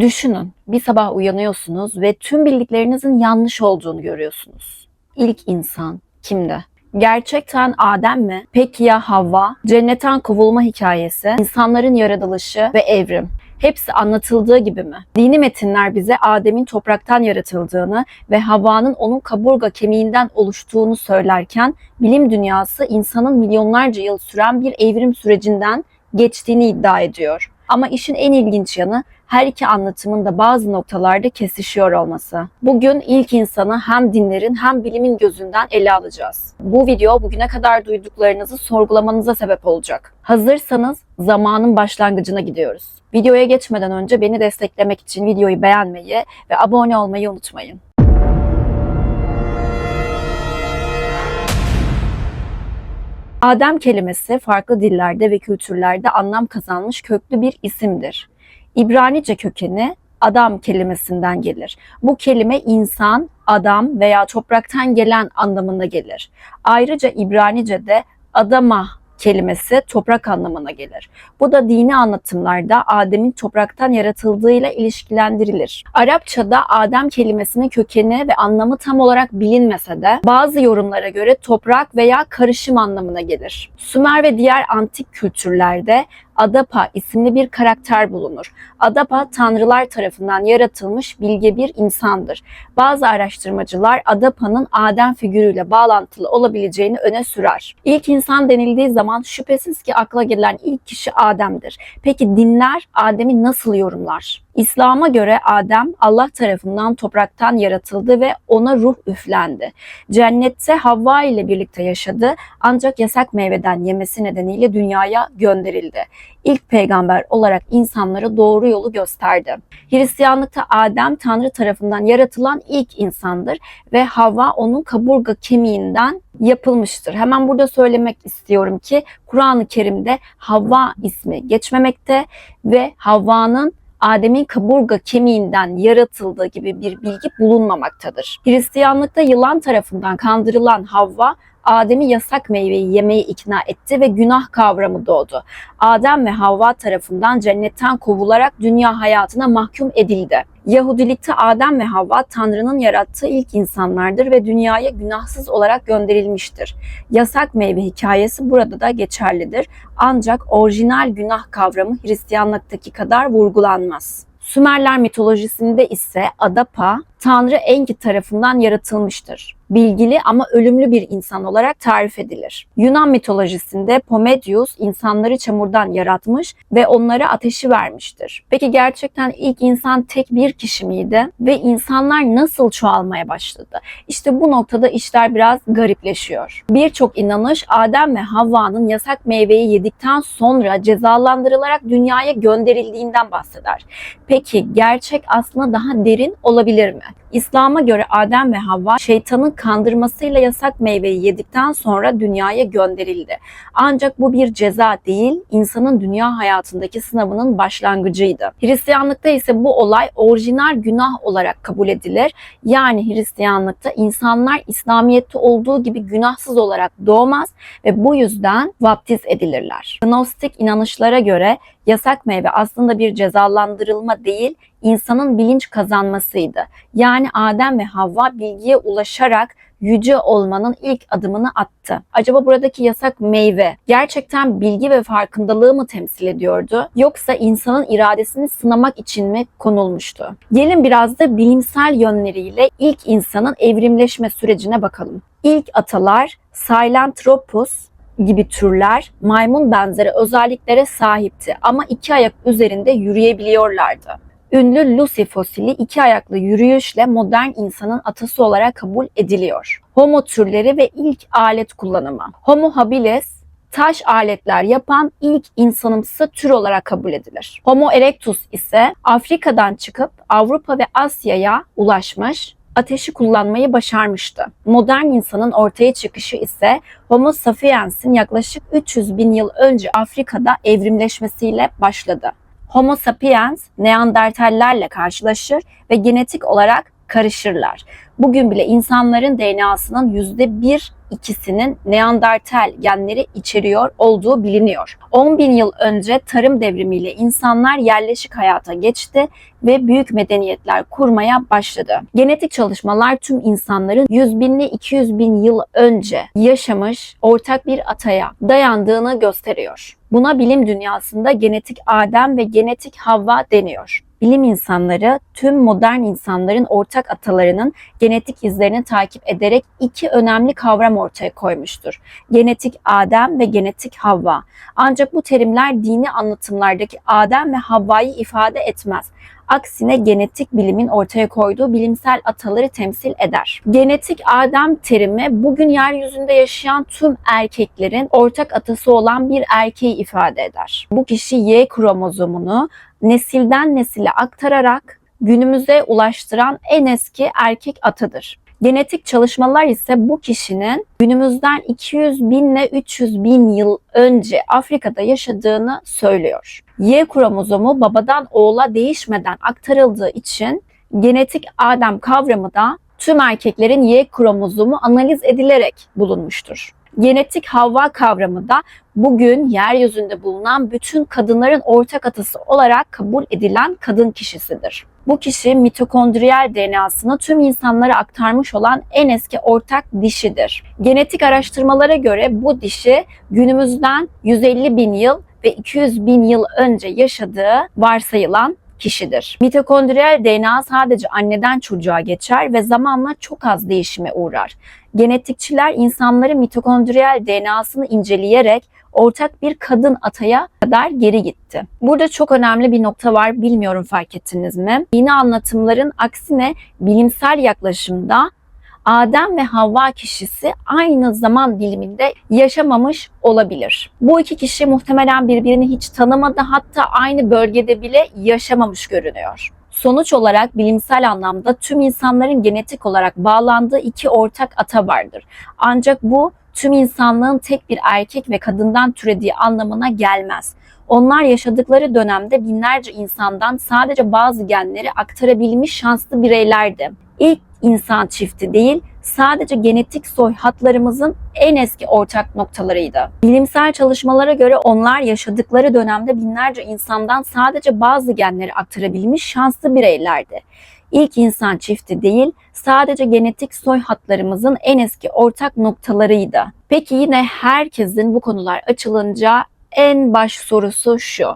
Düşünün, bir sabah uyanıyorsunuz ve tüm bildiklerinizin yanlış olduğunu görüyorsunuz. İlk insan kimdi? Gerçekten Adem mi? Peki ya Havva? Cennetten kovulma hikayesi, insanların yaratılışı ve evrim. Hepsi anlatıldığı gibi mi? Dini metinler bize Adem'in topraktan yaratıldığını ve Havva'nın onun kaburga kemiğinden oluştuğunu söylerken bilim dünyası insanın milyonlarca yıl süren bir evrim sürecinden geçtiğini iddia ediyor. Ama işin en ilginç yanı her iki anlatımın da bazı noktalarda kesişiyor olması. Bugün ilk insanı hem dinlerin hem bilimin gözünden ele alacağız. Bu video bugüne kadar duyduklarınızı sorgulamanıza sebep olacak. Hazırsanız zamanın başlangıcına gidiyoruz. Videoya geçmeden önce beni desteklemek için videoyu beğenmeyi ve abone olmayı unutmayın. Adem kelimesi farklı dillerde ve kültürlerde anlam kazanmış köklü bir isimdir. İbranice kökeni adam kelimesinden gelir. Bu kelime insan, adam veya topraktan gelen anlamında gelir. Ayrıca İbranice'de adama kelimesi toprak anlamına gelir. Bu da dini anlatımlarda Adem'in topraktan yaratıldığıyla ilişkilendirilir. Arapçada Adem kelimesinin kökeni ve anlamı tam olarak bilinmese de bazı yorumlara göre toprak veya karışım anlamına gelir. Sümer ve diğer antik kültürlerde Adapa isimli bir karakter bulunur. Adapa tanrılar tarafından yaratılmış bilge bir insandır. Bazı araştırmacılar Adapa'nın Adem figürüyle bağlantılı olabileceğini öne sürer. İlk insan denildiği zaman şüphesiz ki akla gelen ilk kişi Adem'dir. Peki dinler Adem'i nasıl yorumlar? İslam'a göre Adem Allah tarafından topraktan yaratıldı ve ona ruh üflendi. Cennette Havva ile birlikte yaşadı ancak yasak meyveden yemesi nedeniyle dünyaya gönderildi. İlk peygamber olarak insanlara doğru yolu gösterdi. Hristiyanlıkta Adem Tanrı tarafından yaratılan ilk insandır ve Havva onun kaburga kemiğinden yapılmıştır. Hemen burada söylemek istiyorum ki Kur'an-ı Kerim'de Havva ismi geçmemekte ve Havva'nın Adem'in kaburga kemiğinden yaratıldığı gibi bir bilgi bulunmamaktadır. Hristiyanlıkta yılan tarafından kandırılan Havva Adem'i yasak meyveyi yemeye ikna etti ve günah kavramı doğdu. Adem ve Havva tarafından cennetten kovularak dünya hayatına mahkum edildi. Yahudilikte Adem ve Havva Tanrı'nın yarattığı ilk insanlardır ve dünyaya günahsız olarak gönderilmiştir. Yasak meyve hikayesi burada da geçerlidir. Ancak orijinal günah kavramı Hristiyanlıktaki kadar vurgulanmaz. Sümerler mitolojisinde ise Adapa, Tanrı Enki tarafından yaratılmıştır. Bilgili ama ölümlü bir insan olarak tarif edilir. Yunan mitolojisinde Pomedius insanları çamurdan yaratmış ve onlara ateşi vermiştir. Peki gerçekten ilk insan tek bir kişi miydi? Ve insanlar nasıl çoğalmaya başladı? İşte bu noktada işler biraz garipleşiyor. Birçok inanış Adem ve Havva'nın yasak meyveyi yedikten sonra cezalandırılarak dünyaya gönderildiğinden bahseder. Peki gerçek aslında daha derin olabilir mi? İslam'a göre Adem ve Havva şeytanın kandırmasıyla yasak meyveyi yedikten sonra dünyaya gönderildi. Ancak bu bir ceza değil, insanın dünya hayatındaki sınavının başlangıcıydı. Hristiyanlıkta ise bu olay orijinal günah olarak kabul edilir. Yani Hristiyanlıkta insanlar İslamiyet'te olduğu gibi günahsız olarak doğmaz ve bu yüzden vaptiz edilirler. Gnostik inanışlara göre yasak meyve aslında bir cezalandırılma değil, insanın bilinç kazanmasıydı. Yani Adem ve Havva bilgiye ulaşarak yüce olmanın ilk adımını attı. Acaba buradaki yasak meyve gerçekten bilgi ve farkındalığı mı temsil ediyordu? Yoksa insanın iradesini sınamak için mi konulmuştu? Gelin biraz da bilimsel yönleriyle ilk insanın evrimleşme sürecine bakalım. İlk atalar Sahelanthropus gibi türler maymun benzeri özelliklere sahipti ama iki ayak üzerinde yürüyebiliyorlardı. Ünlü Lucy fosili iki ayaklı yürüyüşle modern insanın atası olarak kabul ediliyor. Homo türleri ve ilk alet kullanımı. Homo habilis taş aletler yapan ilk insanımsı tür olarak kabul edilir. Homo erectus ise Afrika'dan çıkıp Avrupa ve Asya'ya ulaşmış, ateşi kullanmayı başarmıştı. Modern insanın ortaya çıkışı ise Homo sapiens'in yaklaşık 300 bin yıl önce Afrika'da evrimleşmesiyle başladı. Homo sapiens Neandertallerle karşılaşır ve genetik olarak karışırlar. Bugün bile insanların DNA'sının %1 ikisinin Neandertal genleri içeriyor olduğu biliniyor. 10 bin yıl önce tarım devrimiyle insanlar yerleşik hayata geçti ve büyük medeniyetler kurmaya başladı. Genetik çalışmalar tüm insanların 100 binli 200 bin yıl önce yaşamış ortak bir ataya dayandığını gösteriyor. Buna bilim dünyasında genetik Adem ve genetik Havva deniyor. Bilim insanları tüm modern insanların ortak atalarının genetik izlerini takip ederek iki önemli kavram ortaya koymuştur. Genetik Adem ve genetik Havva. Ancak bu terimler dini anlatımlardaki Adem ve Havva'yı ifade etmez. Aksine genetik bilimin ortaya koyduğu bilimsel ataları temsil eder. Genetik Adem terimi bugün yeryüzünde yaşayan tüm erkeklerin ortak atası olan bir erkeği ifade eder. Bu kişi Y kromozomunu nesilden nesile aktararak günümüze ulaştıran en eski erkek atıdır. Genetik çalışmalar ise bu kişinin günümüzden 200 bin ile 300 bin yıl önce Afrika'da yaşadığını söylüyor. Y kromozomu babadan oğula değişmeden aktarıldığı için genetik Adem kavramı da tüm erkeklerin Y kromozomu analiz edilerek bulunmuştur. Genetik Havva kavramı da bugün yeryüzünde bulunan bütün kadınların ortak atası olarak kabul edilen kadın kişisidir. Bu kişi mitokondriyal DNA'sını tüm insanlara aktarmış olan en eski ortak dişidir. Genetik araştırmalara göre bu dişi günümüzden 150 bin yıl ve 200 bin yıl önce yaşadığı varsayılan kişidir. Mitokondriyal DNA sadece anneden çocuğa geçer ve zamanla çok az değişime uğrar. Genetikçiler insanların mitokondriyal DNA'sını inceleyerek ortak bir kadın ataya kadar geri gitti. Burada çok önemli bir nokta var bilmiyorum fark ettiniz mi? Dini anlatımların aksine bilimsel yaklaşımda Adem ve Havva kişisi aynı zaman diliminde yaşamamış olabilir. Bu iki kişi muhtemelen birbirini hiç tanımadı hatta aynı bölgede bile yaşamamış görünüyor. Sonuç olarak bilimsel anlamda tüm insanların genetik olarak bağlandığı iki ortak ata vardır. Ancak bu tüm insanlığın tek bir erkek ve kadından türediği anlamına gelmez. Onlar yaşadıkları dönemde binlerce insandan sadece bazı genleri aktarabilmiş şanslı bireylerdi. İlk insan çifti değil, sadece genetik soy hatlarımızın en eski ortak noktalarıydı. Bilimsel çalışmalara göre onlar yaşadıkları dönemde binlerce insandan sadece bazı genleri aktarabilmiş şanslı bireylerdi. İlk insan çifti değil, sadece genetik soy hatlarımızın en eski ortak noktalarıydı. Peki yine herkesin bu konular açılınca en baş sorusu şu.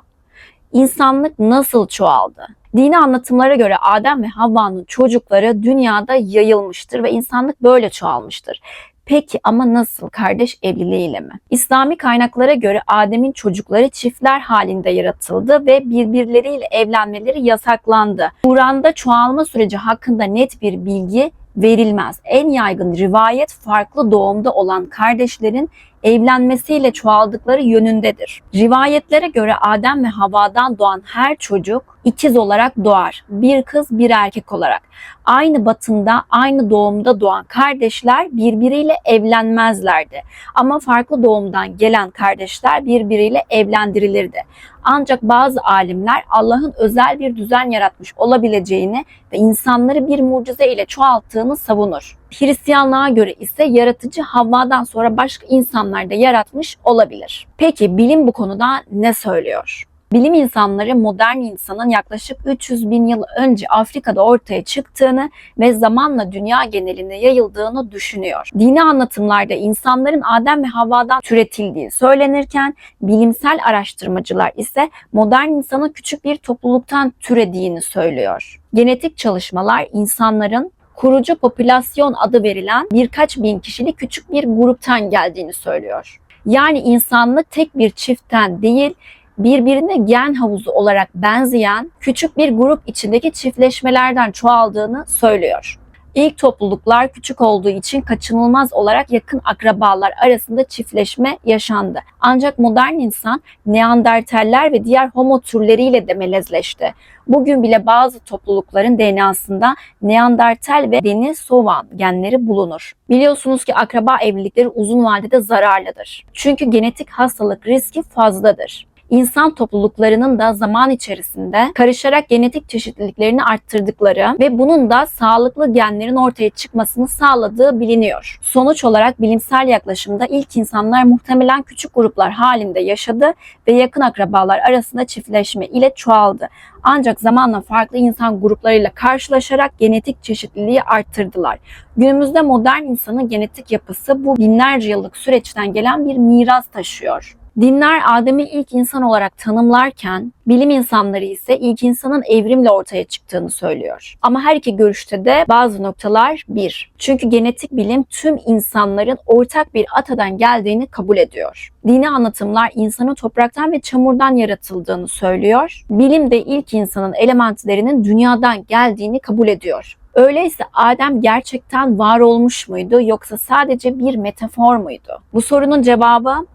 İnsanlık nasıl çoğaldı? Dini anlatımlara göre Adem ve Havva'nın çocukları dünyada yayılmıştır ve insanlık böyle çoğalmıştır. Peki ama nasıl? Kardeş evliliğiyle mi? İslami kaynaklara göre Adem'in çocukları çiftler halinde yaratıldı ve birbirleriyle evlenmeleri yasaklandı. Kur'an'da çoğalma süreci hakkında net bir bilgi verilmez. En yaygın rivayet farklı doğumda olan kardeşlerin evlenmesiyle çoğaldıkları yönündedir. Rivayetlere göre Adem ve Havva'dan doğan her çocuk ikiz olarak doğar. Bir kız bir erkek olarak. Aynı batında, aynı doğumda doğan kardeşler birbiriyle evlenmezlerdi. Ama farklı doğumdan gelen kardeşler birbiriyle evlendirilirdi. Ancak bazı alimler Allah'ın özel bir düzen yaratmış olabileceğini ve insanları bir mucize ile çoğalttığını savunur. Hristiyanlığa göre ise yaratıcı Havva'dan sonra başka insanlar da yaratmış olabilir. Peki bilim bu konuda ne söylüyor? Bilim insanları modern insanın yaklaşık 300 bin yıl önce Afrika'da ortaya çıktığını ve zamanla dünya genelinde yayıldığını düşünüyor. Dini anlatımlarda insanların Adem ve Havva'dan türetildiği söylenirken bilimsel araştırmacılar ise modern insanın küçük bir topluluktan türediğini söylüyor. Genetik çalışmalar insanların kurucu popülasyon adı verilen birkaç bin kişilik küçük bir gruptan geldiğini söylüyor. Yani insanlık tek bir çiftten değil, birbirine gen havuzu olarak benzeyen küçük bir grup içindeki çiftleşmelerden çoğaldığını söylüyor. İlk topluluklar küçük olduğu için kaçınılmaz olarak yakın akrabalar arasında çiftleşme yaşandı. Ancak modern insan Neandertaller ve diğer homo türleriyle de melezleşti. Bugün bile bazı toplulukların DNA'sında Neandertal ve Denisovan genleri bulunur. Biliyorsunuz ki akraba evlilikleri uzun vadede zararlıdır. Çünkü genetik hastalık riski fazladır. İnsan topluluklarının da zaman içerisinde karışarak genetik çeşitliliklerini arttırdıkları ve bunun da sağlıklı genlerin ortaya çıkmasını sağladığı biliniyor. Sonuç olarak bilimsel yaklaşımda ilk insanlar muhtemelen küçük gruplar halinde yaşadı ve yakın akrabalar arasında çiftleşme ile çoğaldı. Ancak zamanla farklı insan gruplarıyla karşılaşarak genetik çeşitliliği arttırdılar. Günümüzde modern insanın genetik yapısı bu binlerce yıllık süreçten gelen bir miras taşıyor. Dinler Adem'i ilk insan olarak tanımlarken bilim insanları ise ilk insanın evrimle ortaya çıktığını söylüyor. Ama her iki görüşte de bazı noktalar bir. Çünkü genetik bilim tüm insanların ortak bir atadan geldiğini kabul ediyor. Dini anlatımlar insanın topraktan ve çamurdan yaratıldığını söylüyor. Bilim de ilk insanın elementlerinin dünyadan geldiğini kabul ediyor. Öyleyse Adem gerçekten var olmuş muydu yoksa sadece bir metafor muydu? Bu sorunun cevabı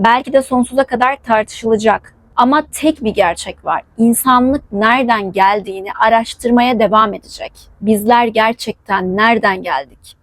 belki de sonsuza kadar tartışılacak. Ama tek bir gerçek var. İnsanlık nereden geldiğini araştırmaya devam edecek. Bizler gerçekten nereden geldik?